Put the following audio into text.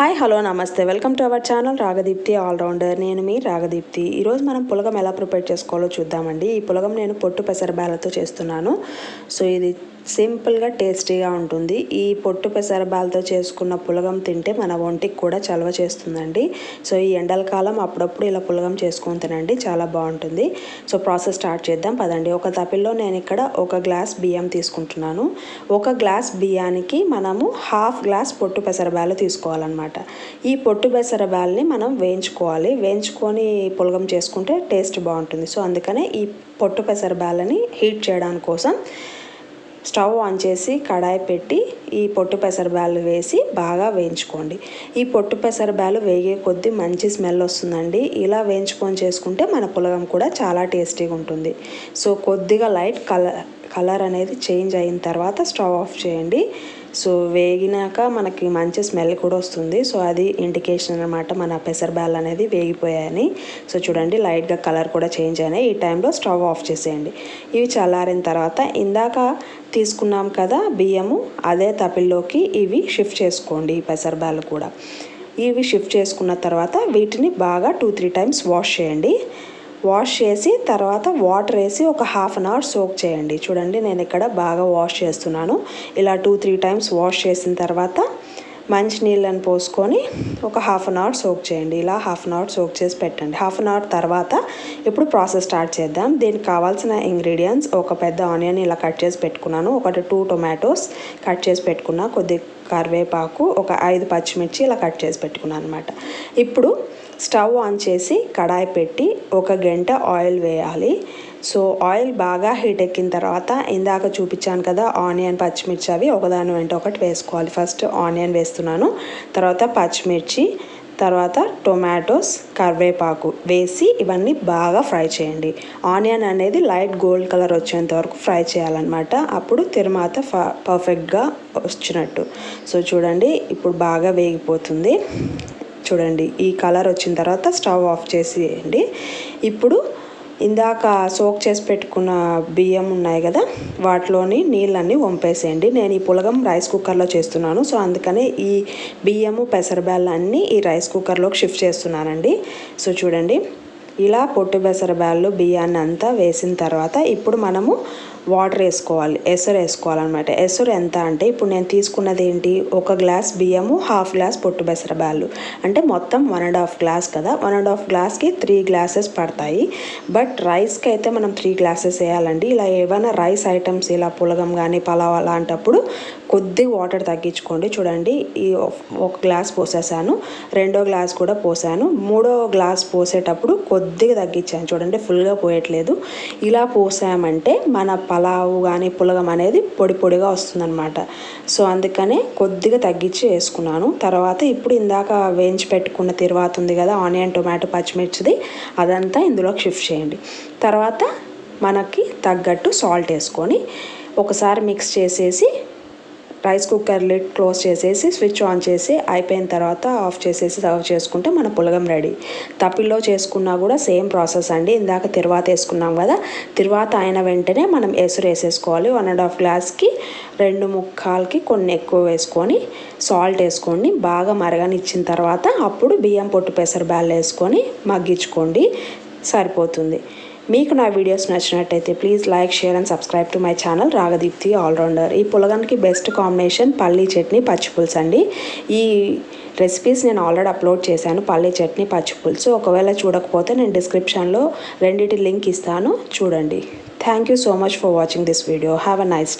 Hi hello namaste. Welcome to our channel Ragadeepthi all rounder. నేను మీ రాగదీప్తి. ఈరోజు మనం పులగం ఎలా ప్రిపేర్ చేసుకోవాలో చూద్దామండి. ఈ పులగం నేను పొట్టు పెసరబాలతో చేస్తున్నాను. సో ఇది సింపుల్గా టేస్టీగా ఉంటుంది. ఈ పొట్టు పెసరబాలతో చేసుకున్న పులగం తింటే మన ఒంటికి కూడా చలవ చేస్తుందండి. సో ఈ ఎండల కాలం అప్పుడప్పుడు ఇలా పులగం చేసుకొని తినండి. చాలా బాగుంటుంది. సో ప్రాసెస్ స్టార్ట్ చేద్దాం. పదండి. ఒక తపిల్లో నేను ఇక్కడ ఒక గ్లాస్ బియ్యం తీసుకుంటున్నాను. ఒక గ్లాస్ బియ్యానికి మనము హాఫ్ గ్లాస్ పొట్టు పెసరబాలు తీసుకోవాలన్నమాట. ఈ పొట్టు పెసరబాల్ని మనం వేయించుకోవాలి. వేయించుకొని పులగం చేసుకుంటే టేస్ట్ బాగుంటుంది. సో అందుకనే ఈ పొట్టు పెసరబాలని హీట్ చేయడానికి కోసం స్టవ్ ఆన్ చేసి కడాయి పెట్టి ఈ పొట్టు పెసరబ్యాలు వేసి బాగా వేయించుకోండి. ఈ పొట్టు పెసరబ్యాలు వేగే కొద్దీ మంచి స్మెల్ వస్తుందండి. ఇలా వేయించుకొని చేసుకుంటే మన పులగం కూడా చాలా టేస్టీగా ఉంటుంది. సో కొద్దిగా లైట్ కలర్ కలర్ అనేది చేంజ్ అయిన తర్వాత స్టవ్ ఆఫ్ చేయండి. సో వేగినాక మనకి మంచి స్మెల్ కూడా వస్తుంది. సో అది ఇండికేషన్ అనమాట మన పెసరబ్యాల్ అనేది వేగిపోయాయని. సో చూడండి లైట్గా కలర్ కూడా చేంజ్ అయినాయి. ఈ టైంలో స్టవ్ ఆఫ్ చేసేయండి. ఇవి చల్లారిన తర్వాత ఇందాక తీసుకున్నాం కదా బియ్యము అదే తపిల్లోకి ఇవి షిఫ్ట్ చేసుకోండి ఈ పెసరబ్యాలు కూడా. ఇవి షిఫ్ట్ చేసుకున్న తర్వాత వీటిని బాగా టూ త్రీ టైమ్స్ వాష్ చేయండి. వాష్ చేసి తర్వాత వాటర్ వేసి ఒక హాఫ్ అన్ అవర్ సోక్ చేయండి. చూడండి నేను ఇక్కడ బాగా వాష్ చేస్తున్నాను. ఇలా టూ త్రీ టైమ్స్ వాష్ చేసిన తర్వాత మంచి నీళ్ళని పోసుకొని ఒక హాఫ్ అన్ అవర్ సోక్ చేయండి. ఇలా హాఫ్ అన్ అవర్ సోక్ చేసి పెట్టండి. హాఫ్ అన్ అవర్ తర్వాత ఇప్పుడు ప్రాసెస్ స్టార్ట్ చేద్దాం. దీనికి కావాల్సిన ఇంగ్రీడియంట్స్ ఒక పెద్ద ఆనియన్ ఇలా కట్ చేసి పెట్టుకున్నాను. ఒకటి టూ టొమాటోస్ కట్ చేసి పెట్టుకున్నా. కొద్ది కరివేపాకు ఒక ఐదు పచ్చిమిర్చి ఇలా కట్ చేసి పెట్టుకున్నాను అనమాట ఇప్పుడు స్టవ్ ఆన్ చేసి కడాయి పెట్టి ఒక గంట ఆయిల్ వేయాలి. సో ఆయిల్ బాగా హీట్ ఎక్కిన తర్వాత ఇందాక చూపించాను కదా ఆనియన్ పచ్చిమిర్చి అవి ఒకదాని వెంట ఒకటి వేసుకోవాలి. ఫస్ట్ ఆనియన్ వేస్తున్నాను తర్వాత పచ్చిమిర్చి తర్వాత టొమాటోస్ కరివేపాకు వేసి ఇవన్నీ బాగా ఫ్రై చేయండి. ఆనియన్ అనేది లైట్ గోల్డ్ కలర్ వచ్చేంత వరకు ఫ్రై చేయాలన్నమాట. అప్పుడు తిరుమాత పర్ఫెక్ట్గా వచ్చినట్టు. సో చూడండి ఇప్పుడు బాగా వేగిపోతుంది. చూడండి. ఈ కలర్ వచ్చిన తర్వాత స్టవ్ ఆఫ్ చేసేయండి. ఇప్పుడు ఇందాక సోక్ చేసి పెట్టుకున్న బియ్యం ఉన్నాయి కదా వాటిలోని నీళ్ళన్నీ వంపేసేయండి. నేను ఈ పులగం రైస్ కుక్కర్లో చేస్తున్నాను సో అందుకని ఈ బియ్యము పెసరబ్యాళ్ళన్నీ ఈ రైస్ కుక్కర్లోకి షిఫ్ట్ చేస్తున్నానండి. సో చూడండి ఇలా పొట్టు పెసరబ్యాళ్ళు బియ్యాన్ని అంతా వేసిన తర్వాత ఇప్పుడు మనము వాటర్ వేసుకోవాలి ఎసరు వేసుకోవాలన్నమాట. ఎసరు ఎంత అంటే ఇప్పుడు నేను తీసుకున్నది ఏంటి? ఒక గ్లాస్ బియ్యము హాఫ్ గ్లాస్ పొట్టు బెసరబ్యాళ్ళు అంటే మొత్తం వన్ అండ్ హాఫ్ గ్లాస్ కదా. వన్ అండ్ హాఫ్ గ్లాస్కి త్రీ గ్లాసెస్ పడతాయి. బట్ రైస్కి అయితే మనం త్రీ గ్లాసెస్ వేయాలండి. ఇలా ఏమైనా రైస్ ఐటమ్స్ ఇలా పులగం కానీ పలావ్ అలాంటప్పుడు కొద్ది వాటర్ తగ్గించుకోండి. చూడండి ఈ ఒక గ్లాస్ పోసేసాను. రెండో గ్లాస్ కూడా పోసాను. మూడో గ్లాస్ పోసేటప్పుడు కొద్దిగా తగ్గించాను. చూడండి ఫుల్గా పోయట్లేదు. ఇలా పోసామంటే మన పలావు కానీ పులగం అనేది పొడి పొడిగా వస్తుందన్నమాట. సో అందుకనే కొద్దిగా తగ్గించి వేసుకున్నాను. తర్వాత ఇప్పుడు ఇందాక వేయించి పెట్టుకున్న తిరువాత ఉంది కదా ఆనియన్ టొమాటో పచ్చిమిర్చిది అదంతా ఇందులోకి షిఫ్ట్ చేయండి. తర్వాత మనకి తగ్గట్టు సాల్ట్ వేసుకొని ఒకసారి మిక్స్ చేసేసి రైస్ కుక్కర్ లిడ్ క్లోజ్ చేసేసి స్విచ్ ఆన్ చేసి అయిపోయిన తర్వాత ఆఫ్ చేసేసి సర్వ్ చేసుకుంటే మన పులగం రెడీ తప్పిలో చేసుకున్నా కూడా సేమ్ ప్రాసెస్ అండి. ఇందాక తిరువాత వేసుకున్నాం కదా తిరువాత అయిన వెంటనే మనం ఎసురు వేసేసుకోవాలి. వన్ అండ్ హాఫ్ గ్లాస్కి రెండు ముక్కాలకి కొన్ని ఎక్కువ వేసుకొని సాల్ట్ వేసుకోండి. బాగా మరగనిచ్చిన తర్వాత అప్పుడు బియ్యం పొట్టు పెసర బ్యాల్ వేసుకొని మగ్గించుకోండి. సరిపోతుంది. మీకు నా వీడియోస్ నచ్చినట్టయితే please like share and subscribe to my channel Ragadeepthi all rounder. ఈ పులగానికి బెస్ట్ కాంబినేషన్ పల్లీ చట్నీ పచ్చిపులుసు అండి. ఈ రెసిపీస్ నేను ఆల్రెడీ అప్లోడ్ చేశాను పల్లీ చట్నీ పచ్చిపులుసు ఒకవేళ చూడకపోతే నేను డిస్క్రిప్షన్లో రెండింటి లింక్ ఇస్తాను. చూడండి. Thank you so much for watching this video. Have a nice day.